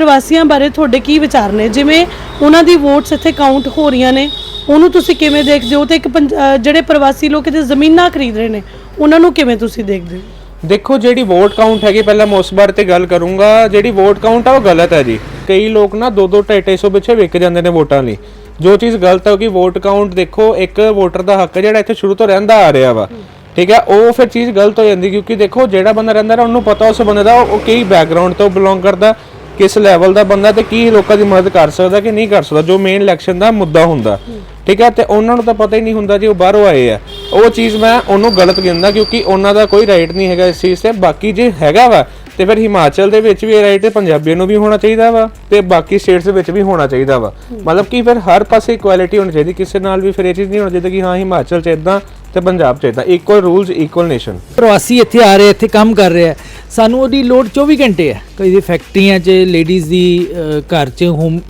ਪ੍ਰਵਾਸੀਆਂ ਬਾਰੇ ਤੁਹਾਡੇ ਕੀ ਵਿਚਾਰ ਨੇ? ਜਿਵੇਂ ਉਹਨਾਂ ਦੀ ਵੋਟਸ ਇੱਥੇ ਕਾਊਂਟ ਹੋ ਰਹੀਆਂ ਨੇ, ਉਹਨੂੰ ਤੁਸੀਂ ਕਿਵੇਂ ਦੇਖਦੇ ਹੋ? ਤੇ ਇੱਕ ਪੰਜ- ਅਹ ਜਿਹੜੇ ਪ੍ਰਵਾਸੀ ਲੋਕ ਇੱਥੇ ਜ਼ਮੀਨਾਂ ਖਰੀਦ ਰਹੇ ਨੇ, ਉਹਨਾਂ ਨੂੰ ਕਿਵੇਂ ਤੁਸੀਂ ਦੇਖਦੇ ਹੋ? ਦੇਖੋ, ਜਿਹੜੀ ਵੋਟ ਕਾਊਂਟ ਹੈਗੀ, ਪਹਿਲਾਂ ਮੈਂ ਉਸ ਬਾਰੇ ਤੇ ਗੱਲ ਕਰੂੰਗਾ। ਜਿਹੜੀ ਵੋਟ ਕਾਊਂਟ ਆ, ਉਹ ਗਲਤ ਹੈ ਜੀ। ਕਈ ਲੋਕ ਨਾ 2-2 250 ਪਿੱਛੇ ਵਿਕ ਜਾਂਦੇ ਨੇ ਵੋਟਾਂ ਲਈ। ਜੋ ਚੀਜ਼ ਗਲਤ ਹੈ ਕਿ ਵੋਟ ਕਾਊਂਟ ਦੇਖੋ, ਇੱਕ ਵੋਟਰ ਦਾ ਹੱਕ ਹੈ ਜਿਹੜਾ ਇੱਥੇ ਸ਼ੁਰੂ ਤੋਂ ਰਹਿੰਦਾ ਆ ਰਿਹਾ ਵਾ। ਠੀਕ ਹੈ? ਉਹ ਫਿਰ ਚੀਜ਼ ਗਲਤ ਹੋ ਜਾਂਦੀ, ਕਿਉਂਕਿ ਦੇਖੋ, ਜਿਹੜਾ ਬੰਦਾ ਰਹਿੰਦਾ ਨਾ, ਉਹਨੂੰ ਪਤਾ ਉਸ ਬੰਦੇ ਦਾ ਉਹ ਕੀ ਬੈਕਗ੍ਰਾਉਂਡ ਤੋਂ ਬਿਲੋਂਗ ਕਰਦਾ। ਕਿਸ ਲੈਵਲ ਦਾ ਬੰਦਾ ਤੇ ਕੀ ਲੋਕਾਂ ਦੀ ਮਦਦ ਕਰ ਸਕਦਾ ਕਿ ਨਹੀਂ ਕਰ ਸਕਦਾ, ਜੋ ਮੇਨ ਇਲੈਕਸ਼ਨ ਦਾ ਮੁੱਦਾ ਹੁੰਦਾ। ਠੀਕ ਹੈ, ਤੇ ਉਹਨਾਂ ਨੂੰ ਤਾਂ ਪਤਾ ਹੀ ਨਹੀਂ ਹੁੰਦਾ ਜੀ ਉਹ ਬਾਹਰੋਂ ਆਏ ਆ। ਉਹ ਚੀਜ਼ ਮੈਂ ਉਹਨੂੰ ਗਲਤ ਗਿਣਦਾ ਕਿਉਂਕਿ ਉਹਨਾਂ ਦਾ ਕੋਈ ਰਾਈਟ ਨਹੀਂ ਹੈਗਾ ਇਸ ਚੀਜ਼ ਤੇ, ਬਾਕੀ ਜੇ ਹੈਗਾ ਵਾ, ਤੇ ਫਿਰ ਹਿਮਾਚਲ ਦੇ ਵਿੱਚ ਵੀ ਇਹ ਰਾਈਟ ਪੰਜਾਬੀਆਂ ਨੂੰ ਵੀ ਹੋਣਾ ਚਾਹੀਦਾ ਵਾ, ਤੇ ਬਾਕੀ ਸਟੇਟਸ ਦੇ ਵਿੱਚ ਵੀ ਹੋਣਾ ਚਾਹੀਦਾ ਵਾ। ਮਤਲਬ ਕਿ ਫਿਰ ਹਰ ਪਾਸੇ ਇਕੁਐਲਿਟੀ ਹੋਣੀ ਚਾਹੀਦੀ, ਕਿਸੇ ਨਾਲ ਵੀ ਫਿਰ ਇਹ ਚੀਜ਼ ਨਹੀਂ ਹੋਣੀ ਚਾਹੀਦੀ ਕਿ ਹਾਂ, ਹਿਮਾਚਲ ਚ ਇਦਾਂ ਤੇ ਪੰਜਾਬ ਚ ਇਦਾਂ ਇਕੁਅਲ ਰੂਲਸ ਇਕੁਅਲ ਨੇਸ਼ਨ ਪ੍ਰਵਾਸੀ ਇੱਥੇ ਆ ਰਹੇ, ਇੱਥੇ ਕੰਮ ਕਰ ਰਿਹਾ। ਸਾਨੂੰ ਉਹਦੀ ਲੋੜ 24 ਘੰਟੇ ਹੈ। ਕਈ ਦੀ ਫੈਕਟਰੀਆਂ 'ਚ ਲੇਡੀਜ਼ ਦੀ ਘਰ 'ਚ ਹੋਮ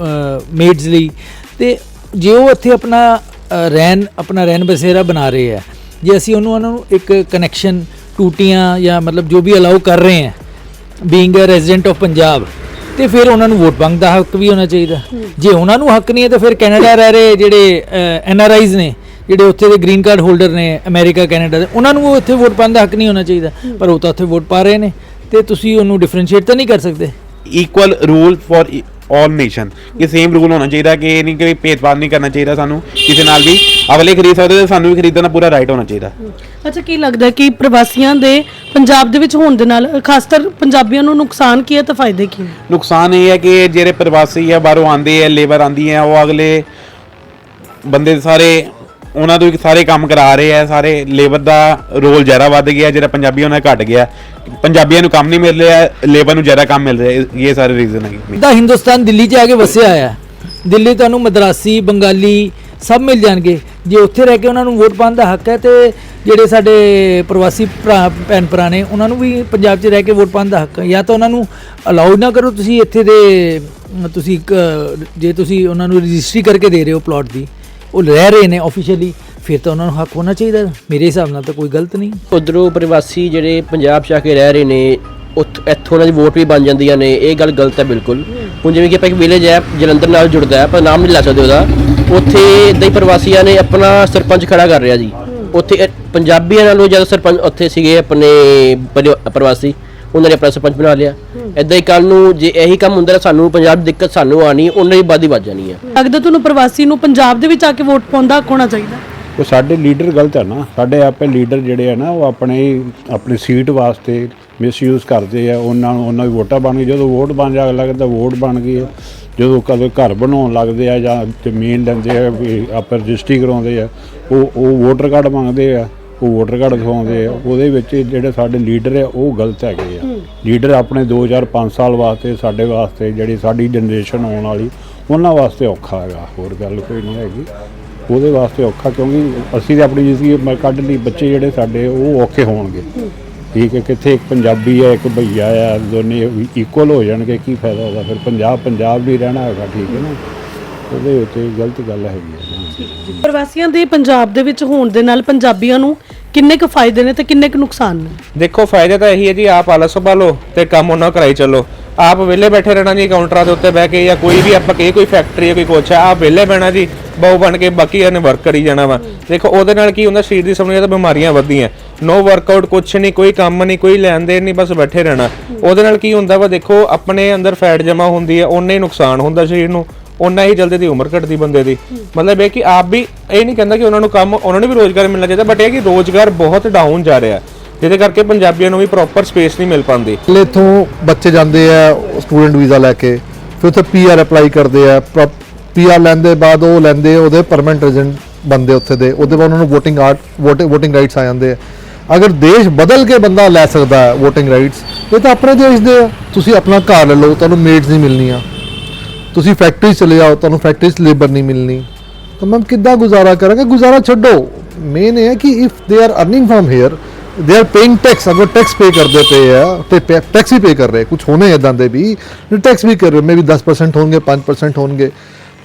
ਮੇਡਸ ਲਈ। ਤੇ ਜੇ ਉਹ ਇੱਥੇ ਆਪਣਾ ਰਹਿਣ ਆਪਣਾ ਰਹਿਣ ਬਸੇਰਾ ਬਣਾ ਰਹੇ ਆ ਜੇ ਅਸੀਂ ਉਹਨੂੰ, ਉਹਨਾਂ ਨੂੰ ਇੱਕ ਕਨੈਕਸ਼ਨ ਟੂਟੀਆਂ ਜਾਂ ਮਤਲਬ ਜੋ ਵੀ ਅਲਾਉ ਕਰ ਰਹੇ ਆ being a resident of Punjab ਤੇ ਫਿਰ ਉਹਨਾਂ ਨੂੰ ਵੋਟ ਬੈਂਕ ਦਾ ਹੱਕ ਵੀ ਹੋਣਾ ਚਾਹੀਦਾ। ਜੇ ਉਹਨਾਂ ਨੂੰ ਹੱਕ ਨਹੀਂ ਹੈ, ਤਾਂ ਫਿਰ ਕੈਨੇਡਾ ਰਹਿ ਰਹੇ ਜਿਹੜੇ ਐਨ ਆਰ ਆਈਜ਼ ਨੇ, ਜਿਹੜੇ ਉੱਥੇ ਦੇ ਗ੍ਰੀਨ ਕਾਰਡ ਹੋਲਡਰ ਨੇ ਅਮਰੀਕਾ ਕੈਨੇਡਾ ਦੇ, ਉਹਨਾਂ ਨੂੰ ਉੱਥੇ ਵੋਟ ਪਾਉਣ ਦਾ ਹੱਕ ਨਹੀਂ ਹੋਣਾ ਚਾਹੀਦਾ। ਪਰ ਉਹ ਤਾਂ ਉੱਥੇ ਵੋਟ ਪਾ ਰਹੇ ਨੇ। ਤੇ ਤੁਸੀਂ ਉਹਨੂੰ ਡਿਫਰੈਂਸ਼ੀਏਟ ਤਾਂ ਨਹੀਂ ਕਰ ਸਕਦੇ? Equal rule for all nation ਇਹ ਸੇਮ ਰੂਲ ਹੋਣਾ ਚਾਹੀਦਾ ਕਿ ਇਹ ਨਹੀਂ ਕਿ ਭੇਦਭਾਵ ਨਹੀਂ ਕਰਨਾ ਚਾਹੀਦਾ ਸਾਨੂੰ ਕਿਸੇ ਨਾਲ ਵੀ ਅਗਲੇ ਖਰੀਦ ਸਕਦੇ ਤੇ ਸਾਨੂੰ ਵੀ ਖਰੀਦਣ ਦਾ ਪੂਰਾ ਰਾਈਟ ਹੋਣਾ ਚਾਹੀਦਾ। ਅੱਛਾ ਕੀ ਲੱਗਦਾ ਕਿ ਪ੍ਰਵਾਸੀਆਂ ਦੇ ਪੰਜਾਬ ਦੇ ਵਿੱਚ ਹੋਣ ਦੇ ਨਾਲ ਖਾਸਕਰ ਪੰਜਾਬੀਆਂ ਨੂੰ ਨੁਕਸਾਨ ਕੀ ਹੈ ਤੇ ਫਾਇਦੇ ਕੀ ਨੇ ਨੁਕਸਾਨ ਇਹ ਹੈ ਕਿ ਜਿਹੜੇ ਪ੍ਰਵਾਸੀ ਆ ਬਾਹਰੋਂ ਆਉਂਦੇ ਆ ਲੇਬਰ ਆਂਦੀ ਹੈ ਉਹ ਅਗਲੇ ਬੰਦੇ ਸਾਰੇ ਉਹਨਾਂ ਤੋਂ ਸਾਰੇ ਕੰਮ ਕਰਾ ਰਹੇ ਆ ਸਾਰੇ ਲੇਬਰ ਦਾ ਰੋਲ ਜ਼ਿਆਦਾ ਵੱਧ ਗਿਆ ਜਿਹੜਾ ਪੰਜਾਬੀ ਉਹਨਾਂ ਦਾ ਘਟ ਗਿਆ। ਪੰਜਾਬੀਆਂ ਨੂੰ ਕੰਮ ਨਹੀਂ ਮਿਲ ਰਿਹਾ ਲੇਬਰ ਨੂੰ ਜ਼ਿਆਦਾ ਕੰਮ ਮਿਲ ਰਿਹਾ ਇਹ- ਸਾਰੇ ਰੀਜ਼ਨ ਹੈ ਦਾ ਹਿੰਦੁਸਤਾਨ ਦਿੱਲੀ 'ਚ ਆ ਕੇ ਵਸਿਆ ਆ। ਦਿੱਲੀ ਤੁਹਾਨੂੰ ਮਦਰਾਸੀ ਬੰਗਾਲੀ ਸਭ ਮਿਲ ਜਾਣਗੇ। ਜੇ ਉੱਥੇ ਰਹਿ ਕੇ ਉਹਨਾਂ ਨੂੰ ਵੋਟ ਪਾਉਣ ਦਾ ਹੱਕ ਹੈ ਤੇ ਜਿਹੜੇ ਸਾਡੇ ਪ੍ਰਵਾਸੀ ਭਰਾ ਭੈਣ ਭਰਾ ਨੇ ਉਹਨਾਂ ਨੂੰ ਵੀ ਪੰਜਾਬ 'ਚ ਰਹਿ ਕੇ ਵੋਟ ਪਾਉਣ ਦਾ ਹੱਕ ਹੈ। ਜਾਂ ਤਾਂ ਉਹਨਾਂ ਨੂੰ ਅਲਾਉਡ ਨਾ ਕਰੋ ਤੁਸੀਂ ਇੱਥੇ ਦੇ ਤੁਸੀਂ ਇੱਕ, ਜੇ ਤੁਸੀਂ ਉਹਨਾਂ ਨੂੰ ਰਜਿਸਟਰੀ ਕਰਕੇ ਦੇ ਰਹੇ ਹੋ ਪਲਾਟ ਦੀ। ਉਹ ਰਹਿ ਰਹੇ ਨੇ ਆਫੀਸ਼ੀਅਲੀ ਫਿਰ ਤਾਂ ਉਹਨਾਂ ਨੂੰ ਹੱਕ ਹੋਣਾ ਚਾਹੀਦਾ। ਮੇਰੇ ਹਿਸਾਬ ਨਾਲ ਤਾਂ ਕੋਈ ਗਲਤ ਨਹੀਂ। ਉਧਰੋਂ ਪ੍ਰਵਾਸੀ ਜਿਹੜੇ ਪੰਜਾਬ 'ਚ ਆ ਕੇ ਰਹਿ ਰਹੇ ਨੇ, ਉੱਥ- ਇੱਥੋਂ ਉਹਨਾਂ ਦੀ ਵੋਟ ਵੀ ਬਣ ਜਾਂਦੀਆਂ ਨੇ, ਇਹ ਗੱਲ ਗਲਤ ਹੈ ਬਿਲਕੁਲ। ਹੁਣ ਜਿਵੇਂ ਕਿ ਆਪਾਂ ਇੱਕ ਵਿਲੇਜ ਹੈ, ਜਲੰਧਰ ਨਾਲ ਜੁੜਦਾ ਹੈ ਪਰ ਨਾਮ ਨਹੀਂ ਲੈ ਸਕਦੇ ਉਹਦਾ। ਉੱਥੇ ਇਦਾਂ ਹੀ ਪ੍ਰਵਾਸੀਆਂ ਨੇ ਆਪਣਾ ਸਰਪੰਚ ਖੜਾ ਕਰ ਰਿਹਾ ਜੀ। ਉੱਥੇ ਪੰਜਾਬੀਆਂ ਨਾਲੋਂ ਜ਼ਿਆਦਾ ਸਰਪੰਚ ਉੱਥੇ ਸੀਗੇ ਆਪਣੇ ਪਰਿ- ਪ੍ਰਵਾਸੀ। ਉਹਨਾਂ ਨੇ ਆਪਣਾ ਸਰਪੰਚ ਬਣਾ ਲਿਆ। ਇਦਾਂ ਹੀ ਕੱਲ ਨੂੰ ਜੇ ਇਹੀ ਕੰਮ ਹੁੰਦਾ ਤਾਂ ਸਾਨੂੰ ਪੰਜਾਬ ਦੀ ਦਿੱਕਤ ਸਾਨੂੰ ਆਣੀ ਉਹਨਾਂ ਦੀ ਬਾਦੀ ਵੱਜ ਜਾਣੀ ਹੈ ਲੱਗਦਾ ਤੁਹਾਨੂੰ ਪ੍ਰਵਾਸੀ ਨੂੰ ਪੰਜਾਬ ਦੇ ਵਿੱਚ ਆ ਕੇ ਵੋਟ ਪਾਉਣ ਦਾ ਹੱਕ ਹੋਣਾ ਚਾਹੀਦਾ? ਉਹ ਸਾਡੇ ਲੀਡਰ ਗਲਤ ਹੈ ਨਾ। ਸਾਡੇ ਆਪੇ ਲੀਡਰ ਜਿਹੜੇ ਆ ਨਾ ਉਹ ਆਪਣੇ ਆਪਣੀ ਸੀਟ ਵਾਸਤੇ ਮਿਸਯੂਜ਼ ਕਰਦੇ ਆ। ਉਹਨਾਂ ਨੂੰ ਉਹਨਾਂ ਦੀ ਵੋਟਾਂ ਬਣ ਗਈ ਜਦੋਂ ਵੋਟ ਬਣ ਜਾ ਲੱਗਦਾ ਵੋਟ ਬਣ ਗਈ। ਜਦੋਂ ਕਦੇ ਘਰ ਬਣਾਉਣ ਲੱਗਦੇ ਆ ਜਾਂ ਜ਼ਮੀਨ ਲੈਂਦੇ ਆ ਵੀ ਆਪਾਂ ਰਜਿਸਟਰੀ ਕਰਾਉਂਦੇ ਆ ਉਹ ਉਹ ਵੋਟਰ ਕਾਰਡ ਮੰਗਦੇ ਆ ਉਹ ਵੋਟਰ ਕਾਰਡ ਦਿਖਾਉਂਦੇ ਆ। ਉਹਦੇ ਵਿੱਚ ਜਿਹੜੇ ਸਾਡੇ ਲੀਡਰ ਆ ਉਹ ਗਲਤ ਹੈਗੇ ਆ। ਲੀਡਰ ਆਪਣੇ 2005 ਸਾਲ ਵਾਸਤੇ ਸਾਡੇ ਵਾਸਤੇ ਜਿਹੜੀ ਸਾਡੀ ਜਨਰੇਸ਼ਨ ਆਉਣ ਵਾਲੀ, ਉਹਨਾਂ ਵਾਸਤੇ ਔਖਾ ਹੈਗਾ। ਹੋਰ ਗੱਲ ਕੋਈ ਨਹੀਂ ਹੈਗੀ। ਉਹਦੇ ਵਾਸਤੇ ਔਖਾ ਕਿਉਂਕਿ ਅਸੀਂ ਤੇ ਆਪਣੀ ਜ਼ਿੰਦਗੀ ਕੱਢ ਲਈ, ਬੱਚੇ ਜਿਹੜੇ ਸਾਡੇ ਉਹ ਔਖੇ ਹੋਣਗੇ। ਠੀਕ ਹੈ, ਕਿੱਥੇ ਇੱਕ ਪੰਜਾਬੀ ਹੈ, ਇੱਕ ਭਈਆ ਹੈ, ਦੋਨੇ ਇਕੁਅਲ ਹੋ ਜਾਣਗੇ, ਕੀ ਫਾਇਦਾ ਉਹਦਾ? ਫਿਰ ਪੰਜਾਬ ਪੰਜਾਬ ਵੀ ਰਹਿਣਾ ਹੈਗਾ, ਠੀਕ ਹੈ ਨਾ? ਉਹਦੇ ਉੱਤੇ ਗਲਤ ਗੱਲ ਹੈਗੀ ਹੈ। ਪ੍ਰਵਾਸੀਆਂ ਦੇ ਪੰਜਾਬ ਦੇ ਵਿੱਚ ਹੋਣ ਦੇ ਨਾਲ ਪੰਜਾਬੀਆਂ ਨੂੰ ਕਿੰਨੇ ਕੁ ਫਾਇਦੇ ਨੇ ਤੇ ਕਿੰਨੇ ਕੁ ਨੁਕਸਾਨ ਨੇ? ਦੇਖੋ, ਫਾਇਦਾ ਤਾਂ ਇਹੀ ਹੈ ਜੀ, ਆਪ ਆਲਸ ਸੰਭਾਲੋ ਤੇ ਕੰਮ ਉਹਨਾਂ ਕਰਾਈ ਚੱਲੋ। ਆਪ ਵਿਹਲੇ ਬੈਠੇ ਰਹਿਣਾ ਜੀ ਕਾਊਂਟਰਾਂ ਦੇ ਉੱਤੇ ਬਹਿ ਕੇ ਜਾਂ ਕੋਈ ਵੀ ਆਪਾਂ ਕਹੇ ਕੋਈ ਫੈਕਟਰੀ ਹੈ, ਕੋਈ ਕੁਛ ਹੈ, ਆਪ ਵਿਹਲੇ ਬਹਿਣਾ ਜੀ, ਬਹੁ ਬਣ ਕੇ ਬਾਕੀ ਇਹਨੇ ਵਰਕ ਕਰੀ ਜਾਣਾ ਵਾ। ਦੇਖੋ, ਉਹਦੇ ਨਾਲ ਕੀ ਹੁੰਦਾ, ਸਰੀਰ ਦੀ ਸਮਝਿਆ ਤਾਂ ਬਿਮਾਰੀਆਂ ਵੱਧਦੀਆਂ। ਨੋ ਵਰਕਆਊਟ ਕੁਛ ਨਹੀਂ, ਕੋਈ ਕੰਮ ਨਹੀਂ, ਕੋਈ ਲੈਣ ਦੇਣ ਨਹੀਂ, ਬਸ ਬੈਠੇ ਰਹਿਣਾ। ਉਹਦੇ ਨਾਲ ਕੀ ਹੁੰਦਾ ਵਾ, ਦੇਖੋ, ਆਪਣੇ ਅੰਦਰ ਫੈਟ ਜਮਾ ਹੁੰਦੀ ਹੈ ਉਹਨੇ ਹੀ ਨੁਕਸਾਨ ਹੁੰਦਾ ਸਰੀਰ ਨੂੰ। ਉਹਨਾਂ ਹੀ ਜਲਦੀ ਦੀ ਉਮਰ ਘਟਦੀ ਬੰਦੇ ਦੀ। ਮਤਲਬ ਇਹ ਕਿ ਆਪ ਵੀ ਇਹ ਨਹੀਂ ਕਹਿੰਦਾ ਕਿ ਉਹਨਾਂ ਨੂੰ ਕੰਮ ਉਹਨਾਂ ਨੂੰ ਵੀ ਰੋਜ਼ਗਾਰ ਮਿਲਣਾ ਚਾਹੀਦਾ ਬਟ ਇਹ ਕਿ ਰੋਜ਼ਗਾਰ ਬਹੁਤ ਡਾਊਨ ਜਾ ਰਿਹਾ ਜਿਹਦੇ ਕਰਕੇ ਪੰਜਾਬੀਆਂ ਨੂੰ ਵੀ ਪ੍ਰੋਪਰ ਸਪੇਸ ਨਹੀਂ ਮਿਲ ਪਾਉਂਦੀ। ਇੱਥੋਂ ਬੱਚੇ ਜਾਂਦੇ ਆ ਸਟੂਡੈਂਟ ਵੀਜ਼ਾ ਲੈ ਕੇ ਫਿਰ ਉੱਥੇ ਪੀਆਰ ਅਪਲਾਈ ਕਰਦੇ ਆ ਪੀਆਰ ਲੈਣ ਦੇ ਬਾਅਦ ਉਹ ਲੈਂਦੇ ਉਹਦੇ ਪਰਮਨੈਂਟ ਰੈਜ਼ੀਡੈਂਟ ਬੰਦੇ ਉੱਥੇ ਦੇ ਉਹਦੇ ਬਾਅਦ ਉਹਨਾਂ ਨੂੰ VOTING ਆਰਟ VOTING ਰਾਈਟਸ ਆ ਜਾਂਦੇ ਆ। ਅਗਰ ਦੇਸ਼ ਬਦਲ ਕੇ ਬੰਦਾ ਲੈ ਸਕਦਾ ਹੈ VOTING ਰਾਈਟਸ ਇਹ ਤਾਂ ਆਪਣੇ ਦੇਸ਼ ਦੇ ਆ। ਤੁਸੀਂ ਆਪਣਾ ਘਰ ਲੈ ਲਓ ਤੁਹਾਨੂੰ ਮੇਡਸ ਨਹੀਂ ਮਿਲਣੀਆਂ। ਤੁਸੀਂ ਫੈਕਟਰੀ ਚਲੇ ਜਾਓ, ਤੁਹਾਨੂੰ ਫੈਕਟਰੀ 'ਚ ਲੇਬਰ ਨਹੀਂ ਮਿਲਣੀ। ਤਾਂ ਮੈਂ ਕਿੱਦਾਂ ਗੁਜ਼ਾਰਾ ਕਰਾਂਗਾ? ਗੁਜ਼ਾਰਾ ਛੱਡੋ। ਮੇਨ ਇਹ ਹੈ ਕਿ if they are earning from here they are paying tax ਅਗਰ ਟੈਕਸ ਪੇ ਕਰਦੇ ਪਏ ਆ, ਤੇ ਟੈਕਸ ਹੀ ਪੇ ਕਰ ਰਹੇ ਕੁਝ ਹੋਣੇ ਇਦਾਂ ਦੇ ਵੀ। ਟੈਕਸ ਵੀ ਕਰ ਰਹੇ ਮੇ ਵੀ 10% ਹੋਣਗੇ 5% ਹੋਣਗੇ।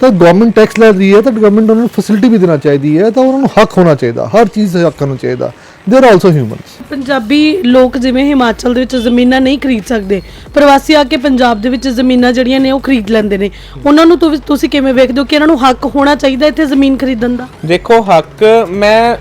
ਤਾਂ ਗਵਰਨਮੈਂਟ ਟੈਕਸ ਲੈ ਰਹੀ ਹੈ ਤਾਂ ਗਵਰਨਮੈਂਟ ਉਹਨਾਂ ਨੂੰ ਫੈਸਿਲਿਟੀ ਵੀ ਦੇਣਾ ਚਾਹੀਦੀ ਹੈ ਤਾਂ ਉਹਨਾਂ ਨੂੰ ਹੱਕ ਹੋਣਾ ਚਾਹੀਦਾ ਹਰ ਚੀਜ਼ ਦਾ ਹੱਕ ਹੋਣਾ ਚਾਹੀਦਾ। They are also humans Punjabi ਲੋਕ ਜਿਵੇਂ ਹਿਮਾਚਲ ਦੇ ਵਿੱਚ ਜ਼ਮੀਨਾਂ ਨਹੀਂ ਖਰੀਦ ਸਕਦੇ ਪ੍ਰਵਾਸੀ ਆ ਕੇ ਪੰਜਾਬ ਦੇ ਵਿੱਚ ਜ਼ਮੀਨਾਂ ਜਿਹੜੀਆਂ ਨੇ ਉਹ ਖਰੀਦ ਲੈਂਦੇ ਨੇ। ਉਹਨਾਂ ਨੂੰ ਤੁ- ਤੁਸੀਂ ਕਿਵੇਂ ਵੇਖਦੇ ਹੋ ਕਿ ਇਹਨਾਂ ਨੂੰ ਹੱਕ ਹੋਣਾ ਚਾਹੀਦਾ ਇੱਥੇ ਜ਼ਮੀਨ ਖਰੀਦਣ ਦਾ? ਦੇਖੋ ਹੱਕ ਮੈਂ